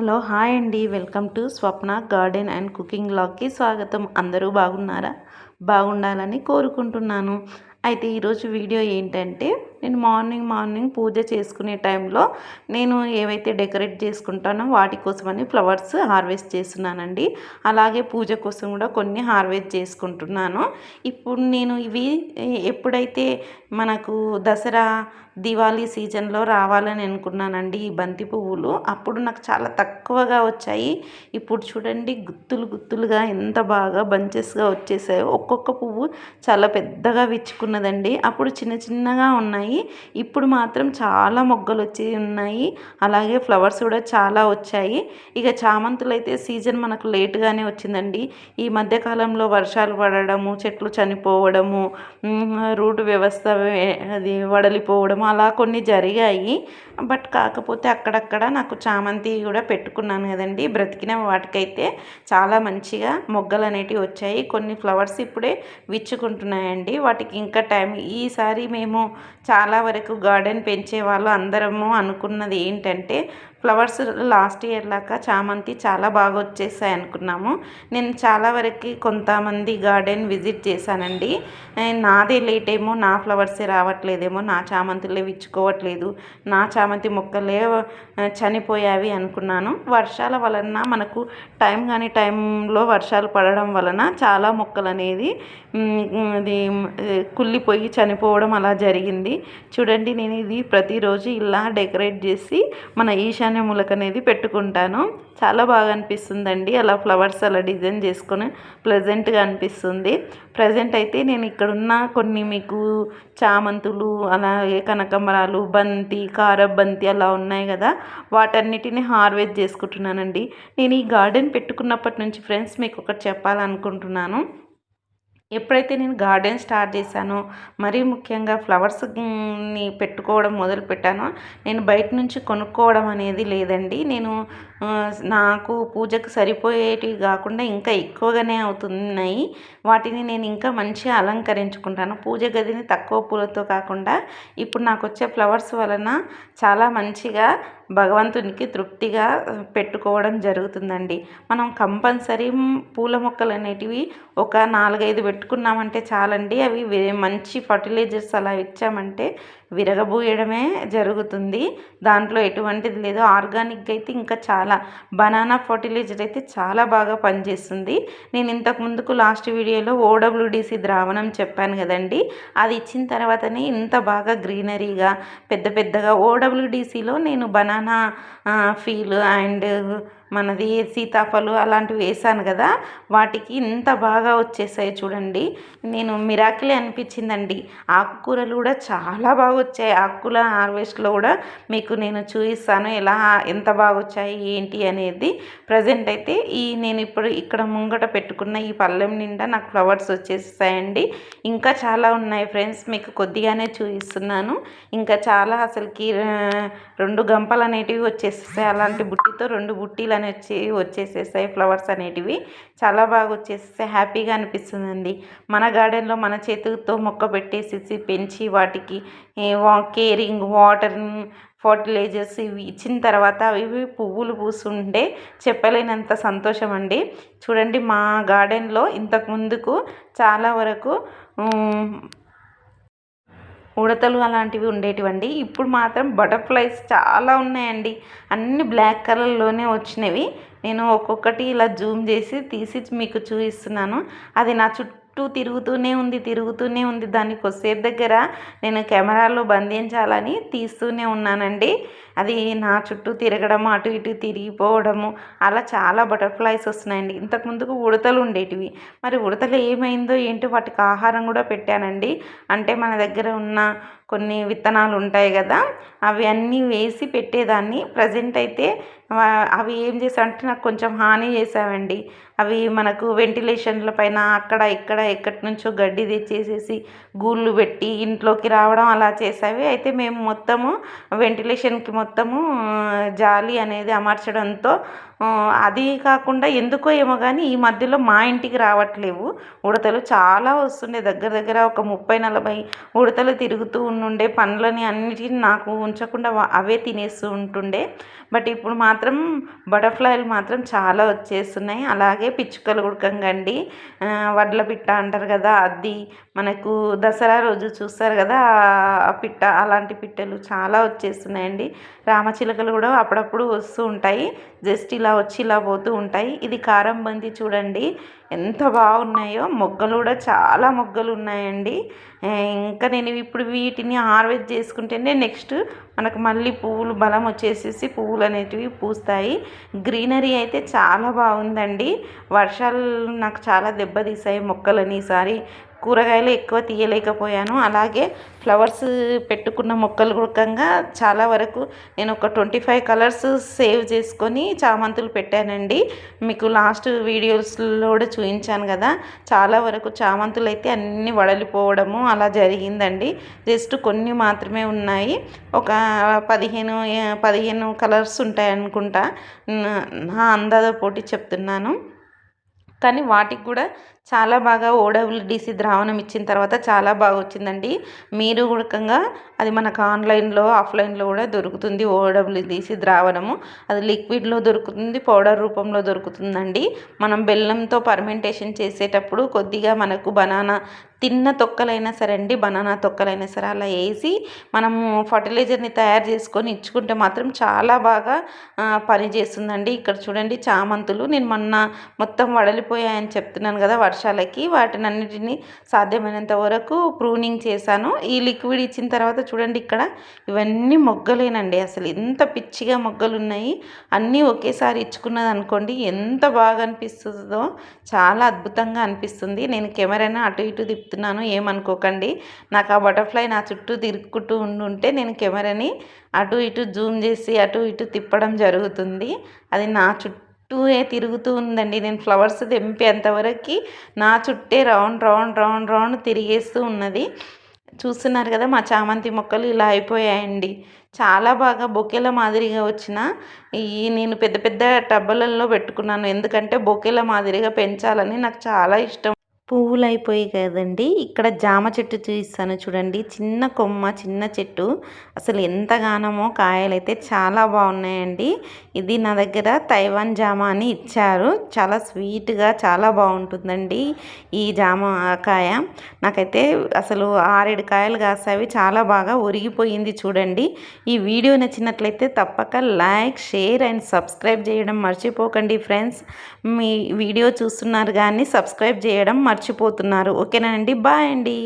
Hello hi అండి. Welcome to Swapna garden and cooking బ్లాగ్కి స్వాగతం. అందరూ బాగున్నారా? బాగుండాలని కోరుకుంటున్నాను. అయితే ఈరోజు వీడియో ఏంటంటే నేను మార్నింగ్ మార్నింగ్ పూజ చేసుకునే టైంలో నేను ఏవైతే డెకరేట్ చేసుకుంటానో వాటి కోసమని ఫ్లవర్స్ హార్వెస్ట్ చేస్తున్నానండి. అలాగే పూజ కోసం కూడా కొన్ని హార్వెస్ట్ చేసుకుంటున్నాను. ఇప్పుడు నేను ఇవి ఎప్పుడైతే మనకు దసరా దివాళీ సీజన్లో రావాలని అనుకున్నానండి ఈ బంతి పువ్వులు. అప్పుడు నాకు చాలా తక్కువగా వచ్చాయి. ఇప్పుడు చూడండి గుత్తులు గుత్తులుగా ఎంత బాగా బంచెస్గా వచ్చేసాయో. ఒక్కొక్క పువ్వు చాలా పెద్దగా విచ్చుకున్నదండి. అప్పుడు చిన్న చిన్నగా ఉన్నాయి. ఇప్పుడు మాత్రం చాలా మొగ్గలు వచ్చి ఉన్నాయి. అలాగే ఫ్లవర్స్ కూడా చాలా వచ్చాయి. ఇక చామంతులు అయితే సీజన్ మనకు లేటుగానే వచ్చిందండి. ఈ మధ్యకాలంలో వర్షాలు పడడము చెట్లు చనిపోవడము రూట్ వ్యవస్థ అది వడలిపోవడం వడలిపోవడము అలా కొన్ని జరిగాయి. బట్ కాకపోతే అక్కడక్కడ నాకు చామంతి కూడా పెట్టుకున్నాను కదండి. బ్రతికిన వాటికైతే చాలా మంచిగా మొగ్గలు అనేటివి వచ్చాయి. కొన్ని ఫ్లవర్స్ ఇప్పుడే విచ్చుకుంటున్నాయండి. వాటికి ఇంకా టైం ఈసారి మేము చాలా వరకు గార్డెన్ పెంచే వాళ్ళు అందరము అనుకున్నది ఏంటంటే ఫ్లవర్స్ లాస్ట్ ఇయర్ లాగా చామంతి చాలా బాగా వచ్చేసాయి అనుకున్నాము. నేను చాలా వరకు కొంతమంది గార్డెన్ విజిట్ చేశానండి. నాదే లేట్ ఏమో నా ఫ్లవర్సే రావట్లేదేమో నా చామంతులే విచ్చుకోవట్లేదు నా చామంతి మొక్కలే చనిపోయావి అనుకున్నాను. వర్షాల వలన మనకు టైం కానీ టైంలో వర్షాలు పడడం వలన చాలా మొక్కలు అనేది అది కుళ్ళిపోయి చనిపోవడం అలా జరిగింది. చూడండి నేను ఇది ప్రతిరోజు ఇలా డెకరేట్ చేసి మన బిర్యానీ ములక అనేది పెట్టుకుంటాను. చాలా బాగా అనిపిస్తుందండి. అలా ఫ్లవర్స్ అలా డిజైన్ చేసుకొని ప్లెజెంట్గా అనిపిస్తుంది. ప్రజెంట్ అయితే నేను ఇక్కడున్న కొన్ని మీకు చామంతులు అలాగే కనకమరాలు బంతి కారబంతి అలా ఉన్నాయి కదా. వాటన్నిటిని హార్వెస్ట్ చేసుకుంటున్నానండి. నేను ఈ గార్డెన్ పెట్టుకున్నప్పటి నుంచి ఫ్రెండ్స్ మీకు ఒకటి చెప్పాలనుకుంటున్నాను. ఎప్పుడైతే నేను గార్డెన్ స్టార్ట్ చేశానో మరీ ముఖ్యంగా ఫ్లవర్స్ని పెట్టుకోవడం మొదలు పెట్టానో నేను బయట నుంచి కొనుక్కోవడం అనేది లేదండి. నేను నాకు పూజకు సరిపోయేటివి కాకుండా ఇంకా ఎక్కువగానే అవుతున్నాయి. వాటిని నేను ఇంకా మంచిగా అలంకరించుకుంటాను. పూజ గదిని తక్కువ పూలతో కాకుండా ఇప్పుడు నాకు వచ్చే ఫ్లవర్స్ వలన చాలా మంచిగా భగవంతునికి తృప్తిగా పెట్టుకోవడం జరుగుతుందండి. మనం కంపల్సరీ పూల మొక్కలు అనేటివి ఒక నాలుగైదు పెట్టుకున్నామంటే చాలండి. అవి మంచి ఫర్టిలైజర్స్ అలా ఇచ్చామంటే విరగబూయడమే జరుగుతుంది. దాంట్లో ఎటువంటిది లేదు. ఆర్గానిక్ అయితే ఇంకా చాలా. బనానా ఫర్టిలైజర్ అయితే చాలా బాగా పనిచేస్తుంది. నేను ఇంతకు ముందుకు లాస్ట్ వీడియోలో ఓడబ్ల్యూడిసి ద్రావణం చెప్పాను కదండి. అది ఇచ్చిన తర్వాతనే ఇంత బాగా గ్రీనరీగా పెద్ద పెద్దగా ఓడబ్ల్యూడిసిలో నేను బనానా ఫీల్ అండ్ మనది సీతాఫలు అలాంటివి వేసాను కదా వాటికి ఇంత బాగా వచ్చేసాయి చూడండి. నేను మిరాకిలే అనిపించిందండి. ఆకుకూరలు కూడా చాలా బాగా వచ్చాయి. ఆకుకూర హార్వెస్ట్లో కూడా మీకు నేను చూపిస్తాను ఎలా ఎంత బాగా వచ్చాయి ఏంటి అనేది. ప్రజెంట్ అయితే ఈ నేను ఇప్పుడు ఇక్కడ ముంగట పెట్టుకున్న ఈ పళ్ళెం నిండా నాకు ఫ్లవర్స్ వచ్చేస్తాయండి ఇంకా చాలా ఉన్నాయి ఫ్రెండ్స్ మీకు కొద్దిగానే చూపిస్తున్నాను. ఇంకా చాలా అసలుకి రెండు గంపలు అనేటివి వచ్చేస్తాయి అలాంటి బుట్టితో రెండు బుట్టీలు అని వచ్చి వచ్చేసేసాయి ఫ్లవర్స్ అనేటివి. చాలా బాగా వచ్చేసేసాయి. హ్యాపీగా అనిపిస్తుందండి. మన గార్డెన్లో మన చేతులతో మొక్క పెట్టేసేసి పెంచి వాటికి కేరింగ్ వాటర్ ఫర్టిలైజర్స్ ఇవి ఇచ్చిన తర్వాత అవి పువ్వులు పూస్తుంటే చెప్పలేనంత సంతోషం అండి. చూడండి మా గార్డెన్లో ఇంతకు ముందుకు చాలా వరకు ఉడతలు అలాంటివి ఉండేటివండి. ఇప్పుడు మాత్రం బటర్ఫ్లైస్ చాలా ఉన్నాయండి. అన్ని బ్లాక్ కలర్లోనే వచ్చినవి. నేను ఒక్కొక్కటి ఇలా జూమ్ చేసి తీసి మీకు చూపిస్తున్నాను. అది నా చుట్టూ చుట్టూ తిరుగుతూనే ఉంది తిరుగుతూనే ఉంది. దాన్ని కొద్దిసేపు దగ్గర నేను కెమెరాలో బంధించాలని తీస్తూనే ఉన్నానండి. అది నా చుట్టూ తిరగడం అటు ఇటు తిరిగిపోవడము అలా చాలా బటర్ఫ్లైస్ వస్తున్నాయండి. ఇంతకుముందుకు ఉడతలు ఉండేటివి. మరి ఉడతలు ఏమైందో ఏంటో వాటికి ఆహారం కూడా పెట్టానండి. అంటే మన దగ్గర ఉన్న కొన్ని విత్తనాలు ఉంటాయి కదా అవి అన్నీ వేసి పెట్టేదాన్ని. ప్రజెంట్ అయితే అవి ఏం చేసావంటే నాకు కొంచెం హాని చేసావండి అవి మనకు వెంటిలేషన్ల పైన అక్కడ ఇక్కడ ఎక్కడి నుంచో గడ్డి తెచ్చేసేసి గూళ్ళు పెట్టి ఇంట్లోకి రావడం అలా చేసావి అయితే మేము మొత్తము వెంటిలేషన్కి మొత్తము జాలి అనేది అమర్చడంతో అది కాకుండా ఎందుకో ఏమో కానీ ఈ మధ్యలో మా ఇంటికి రావట్లేవు. ఉడతలు చాలా వస్తుండే. దగ్గర దగ్గర ఒక ముప్పై నలభై ఉడతలు తిరుగుతూ ఉండే పండ్లని అన్నిటిని నాకు ఉంచకుండా అవే తినేస్తూ ఉంటుండే. బట్ ఇప్పుడు మా మాత్రం బటర్ఫ్లైలు మాత్రం చాలా వచ్చేస్తున్నాయి. అలాగే పిచ్చుకలు ఉడకంగండి వడ్ల పిట్ట అంటారు కదా అది మనకు దసరా రోజు చూస్తారు కదా ఆ పిట్ట అలాంటి పిట్టలు చాలా వచ్చేస్తున్నాయండి. రామచిలకలు కూడా అప్పుడప్పుడు వస్తూ ఉంటాయి. జస్ట్ ఇలా వచ్చి ఇలా పోతూ ఉంటాయి. ఇది కారం బంది చూడండి ఎంత బాగున్నాయో. మొగ్గలు కూడా చాలా మొగ్గలు ఉన్నాయండి. ఇంకా నేను ఇప్పుడు వీటిని హార్వెస్ట్ చేసుకుంటేనే నెక్స్ట్ మనకు మళ్ళీ పువ్వులు బలం వచ్చేసేసి పువ్వులు అనేటివి పూస్తాయి. గ్రీనరీ అయితే చాలా బాగుందండి. వర్షాలు నాకు చాలా దెబ్బతీసాయి మొక్కలని ఈసారి. కూరగాయలు ఎక్కువ తీయలేకపోయాను. అలాగే ఫ్లవర్స్ పెట్టుకున్న మొక్కలు కూడా చాలా వరకు నేను ఒక ట్వంటీ ఫైవ్ కలర్స్ సేవ్ చేసుకొని చామంతులు పెట్టానండి. మీకు లాస్ట్ వీడియోస్లో కూడా చూపించాను కదా చాలా వరకు చామంతులు అయితే అన్నీ వడలిపోవడము అలా జరిగిందండి. జస్ట్ కొన్ని మాత్రమే ఉన్నాయి. ఒక పదిహేను పదిహేను కలర్స్ ఉంటాయి అనుకుంటా. నా అందాద పోటీ చెప్తున్నాను. కానీ వాటికి కూడా చాలా బాగా ఓడబ్ల్యూడిసి ద్రావణం ఇచ్చిన తర్వాత చాలా బాగా వచ్చిందండి మీరు కూడా అది మనకు ఆన్లైన్లో ఆఫ్లైన్లో కూడా దొరుకుతుంది ఓడబ్ల్యూడిసి ద్రావణము. అది లిక్విడ్లో దొరుకుతుంది పౌడర్ రూపంలో దొరుకుతుందండి. మనం బెల్లంతో పర్మెంటేషన్ చేసేటప్పుడు కొద్దిగా మనకు బనానా తిన్న తొక్కలైనా సరే అండి బనానా తొక్కలైనా సరే అలా వేసి మనము ఫర్టిలైజర్ని తయారు చేసుకొని ఇచ్చుకుంటే మాత్రం చాలా బాగా పనిచేస్తుందండి. ఇక్కడ చూడండి చామంతులు. నేను మొన్న మొత్తం వడలిపోయాయని చెప్తున్నాను కదా వర్షాలకి వాటినన్నిటిని సాధ్యమైనంత వరకు ప్రూనింగ్ చేశాను. ఈ లిక్విడ్ ఇచ్చిన తర్వాత చూడండి ఇక్కడ ఇవన్నీ మొగ్గలేనండి. అసలు ఎంత పిచ్చిగా మొగ్గలు ఉన్నాయి అన్నీ ఒకేసారి ఇచ్చుకున్నది అనుకోండి ఎంత బాగా అనిపిస్తుందో చాలా అద్భుతంగా అనిపిస్తుంది. నేను కెమెరాను అటు ఇటు తిప్పుతున్నాను ఏమనుకోకండి. నాకు ఆ బటర్ఫ్లై నా చుట్టూ తిరుక్కుంటూ ఉండుంటే నేను కెమెరాని అటు ఇటు జూమ్ చేసి అటు ఇటు తిప్పడం జరుగుతుంది. అది నా చుట్టూ చుట్టూ తిరుగుతూ ఉందండి. నేను ఫ్లవర్స్ తెంపేంతవరకు నా చుట్టే రౌండ్ రౌండ్ రౌండ్ రౌండ్ తిరిగేస్తూ ఉన్నది. చూస్తున్నారు కదా మా చామంతి మొక్కలు ఇలా అయిపోయాయండి. చాలా బాగా బొకేల మాదిరిగా వచ్చిన ఈ నేను పెద్ద పెద్ద టబ్బలలో పెట్టుకున్నాను. ఎందుకంటే బొకేల మాదిరిగా పెంచాలని నాకు చాలా ఇష్టం. పువ్వులు అయిపోయి కదండి. ఇక్కడ జామ చెట్టు చూపిస్తాను చూడండి. చిన్న కొమ్మ చిన్న చెట్టు. అసలు ఎంతగానమో కాయలు అయితే చాలా బాగున్నాయండి. ఇది నా దగ్గర తైవాన్ జామ అని ఇచ్చారు. చాలా స్వీట్గా చాలా బాగుంటుందండి ఈ జామ కాయ. నాకైతే అసలు ఆరేడు కాయలు కాసావి. చాలా బాగా ఒరిగిపోయింది చూడండి. ఈ వీడియో నచ్చినట్లయితే తప్పక లైక్ షేర్ అండ్ సబ్స్క్రైబ్ చేయడం మర్చిపోకండి ఫ్రెండ్స్. మీ వీడియో చూస్తున్నారు కానీ సబ్స్క్రైబ్ చేయడం మర్చిపోతున్నారు. ఓకేనా అండి? బాయ్ అండి.